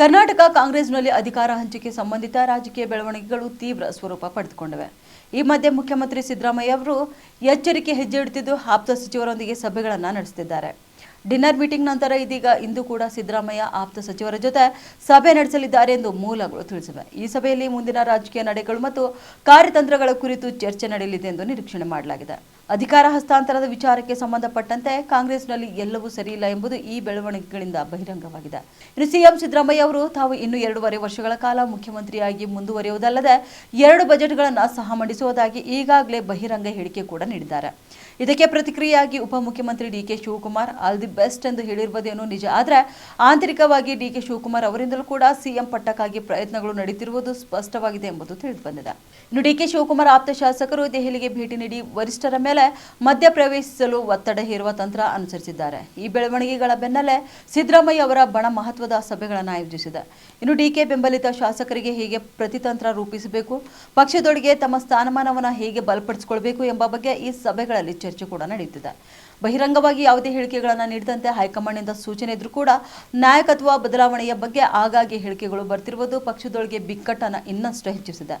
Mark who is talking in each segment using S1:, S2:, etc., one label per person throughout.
S1: ಕರ್ನಾಟಕ ಕಾಂಗ್ರೆಸ್ನಲ್ಲಿ ಅಧಿಕಾರ ಹಂಚಿಕೆ ಸಂಬಂಧಿತ ರಾಜಕೀಯ ಬೆಳವಣಿಗೆಗಳು ತೀವ್ರ ಸ್ವರೂಪ ಪಡೆದುಕೊಂಡಿವೆ. ಈ ಮಧ್ಯೆ ಮುಖ್ಯಮಂತ್ರಿ ಸಿದ್ದರಾಮಯ್ಯ ಅವರು ಎಚ್ಚರಿಕೆ ಹೆಜ್ಜೆ ಇಡುತ್ತಿದ್ದು ಆಪ್ತ ಸಚಿವರೊಂದಿಗೆ ಸಭೆಗಳನ್ನು ನಡೆಸುತ್ತಿದ್ದಾರೆ ಡಿನ್ನರ್ ಮೀಟಿಂಗ್ ನಂತರ ಇದೀಗ ಇಂದು ಕೂಡ ಸಿದ್ದರಾಮಯ್ಯ ಆಪ್ತ ಸಚಿವರ ಜೊತೆ ಸಭೆ ನಡೆಸಲಿದ್ದಾರೆ ಎಂದು ಮೂಲಗಳು ತಿಳಿಸಿವೆ. ಈ ಸಭೆಯಲ್ಲಿ ಮುಂದಿನ ರಾಜಕೀಯ ನಡೆಗಳು ಮತ್ತು ಕಾರ್ಯತಂತ್ರಗಳ ಕುರಿತು ಚರ್ಚೆ ನಡೆಯಲಿದೆ ಎಂದು ನಿರೀಕ್ಷಣೆ ಮಾಡಲಾಗಿದೆ. ಅಧಿಕಾರ ಹಸ್ತಾಂತರದ ವಿಚಾರಕ್ಕೆ ಸಂಬಂಧಪಟ್ಟಂತೆ ಕಾಂಗ್ರೆಸ್ನಲ್ಲಿ ಎಲ್ಲವೂ ಸರಿಯಿಲ್ಲ ಎಂಬುದು ಈ ಬೆಳವಣಿಗೆಗಳಿಂದ ಬಹಿರಂಗವಾಗಿದೆ. ಇನ್ನು ಸಿಎಂ ಸಿದ್ದರಾಮಯ್ಯ ಅವರು ತಾವು ಇನ್ನು ಎರಡೂವರೆ ವರ್ಷಗಳ ಕಾಲ ಮುಖ್ಯಮಂತ್ರಿಯಾಗಿ ಮುಂದುವರಿಯುವುದಲ್ಲದೆ ಎರಡು ಬಜೆಟ್ಗಳನ್ನು ಸಹ ಮಂಡಿಸುವುದಾಗಿ ಈಗಾಗಲೇ ಬಹಿರಂಗ ಹೇಳಿಕೆ ಕೂಡ ನೀಡಿದ್ದಾರೆ. ಇದಕ್ಕೆ ಪ್ರತಿಕ್ರಿಯೆಯಾಗಿ ಉಪಮುಖ್ಯಮಂತ್ರಿ DK Shivakumar, all the best ಎಂದು ಹೇಳಿರುವುದೇನು ನಿಜ ಆದರೆ ಆಂತರಿಕವಾಗಿ ಡಿಕೆ ಶಿವಕುಮಾರ್ ಅವರಿಂದಲೂ ಕೂಡ ಸಿಎಂ ಪಟ್ಟಕ್ಕಾಗಿ ಪ್ರಯತ್ನಗಳು ನಡೆಯುತ್ತಿರುವುದು ಸ್ಪಷ್ಟವಾಗಿದೆ ಎಂಬುದು ತಿಳಿದುಬಂದಿದೆ. ಇನ್ನು ಡಿಕೆ ಶಿವಕುಮಾರ್ ಆಪ್ತ ಶಾಸಕರು ದೆಹಲಿಗೆ ಭೇಟಿ ನೀಡಿ ವರಿಷ್ಠರ ಮೇಲೆ ಮಧ್ಯ ಪ್ರವೇಶಿಸಲು ಒತ್ತಡ ಹೇರುವ ತಂತ್ರ ಅನುಸರಿಸಿದ್ದಾರೆ. ಈ ಬೆಳವಣಿಗೆಗಳ ಬೆನ್ನಲ್ಲೇ ಸಿದ್ದರಾಮಯ್ಯ ಅವರ ಬಣ ಮಹತ್ವದ ಸಭೆಗಳನ್ನು ಆಯೋಜಿಸಿದೆ. ಇನ್ನು ಡಿಕೆ ಬೆಂಬಲಿತ ಶಾಸಕರಿಗೆ ಹೇಗೆ ಪ್ರತಿತಂತ್ರ ರೂಪಿಸಬೇಕು, ಪಕ್ಷದೊಳಗೆ ತಮ್ಮ ಸ್ಥಾನಮಾನವನ್ನು ಹೇಗೆ ಬಲಪಡಿಸಿಕೊಳ್ಬೇಕು ಎಂಬ ಬಗ್ಗೆ ಈ ಸಭೆಗಳಲ್ಲಿ ಚರ್ಚೆ ಕೂಡ ನಡೆಯುತ್ತಿದೆ ಬಹಿರಂಗವಾಗಿ ಯಾವುದೇ ಹೇಳಿಕೆಗಳನ್ನು ನೀಡಿದಂತೆ ಹೈಕಮಾಂಡ್ನಿಂದ ಸೂಚನೆ ಇದ್ರೂ ಕೂಡ ನಾಯಕತ್ವ ಬದಲಾವಣೆಯ ಬಗ್ಗೆ ಆಗಾಗ್ಗೆ ಹೇಳಿಕೆಗಳು ಬರ್ತಿರುವುದು ಪಕ್ಷದೊಳಗೆ ಬಿಕ್ಕಟ್ಟನ್ನು ಇನ್ನಷ್ಟು ಹೆಚ್ಚಿಸಿದೆ.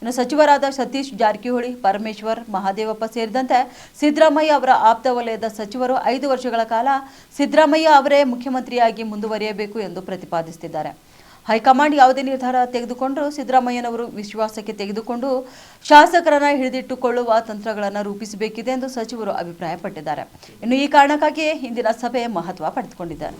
S1: ಇನ್ನು ಸಚಿವರಾದ ಸತೀಶ್ ಜಾರಕಿಹೊಳಿ, ಪರಮೇಶ್ವರ್, ಮಹಾದೇವಪ್ಪ ಸೇರಿದಂತೆ ಸಿದ್ದರಾಮಯ್ಯ ಅವರ ಆಪ್ತ ವಲಯದ ಸಚಿವರು ಐದು ವರ್ಷಗಳ ಕಾಲ ಸಿದ್ದರಾಮಯ್ಯ ಅವರೇ ಮುಖ್ಯಮಂತ್ರಿಯಾಗಿ ಮುಂದುವರಿಯಬೇಕು ಎಂದು ಪ್ರತಿಪಾದಿಸುತ್ತಿದ್ದಾರೆ. ಹೈಕಮಾಂಡ್ ಯಾವುದೇ ನಿರ್ಧಾರ ತೆಗೆದುಕೊಂಡರೂ ಸಿದ್ದರಾಮಯ್ಯನವರು ವಿಶ್ವಾಸಕ್ಕೆ ತೆಗೆದುಕೊಂಡು ಶಾಸಕರನ್ನ ಹಿಡಿದಿಟ್ಟುಕೊಳ್ಳುವ ತಂತ್ರಗಳನ್ನು ರೂಪಿಸಬೇಕಿದೆ ಎಂದು ಸಚಿವರು ಅಭಿಪ್ರಾಯಪಟ್ಟಿದ್ದಾರೆ. ಇನ್ನು ಈ ಕಾರಣಕ್ಕಾಗಿಯೇ ಇಂದಿನ ಸಭೆ ಮಹತ್ವ ಪಡೆದುಕೊಂಡಿದೆ.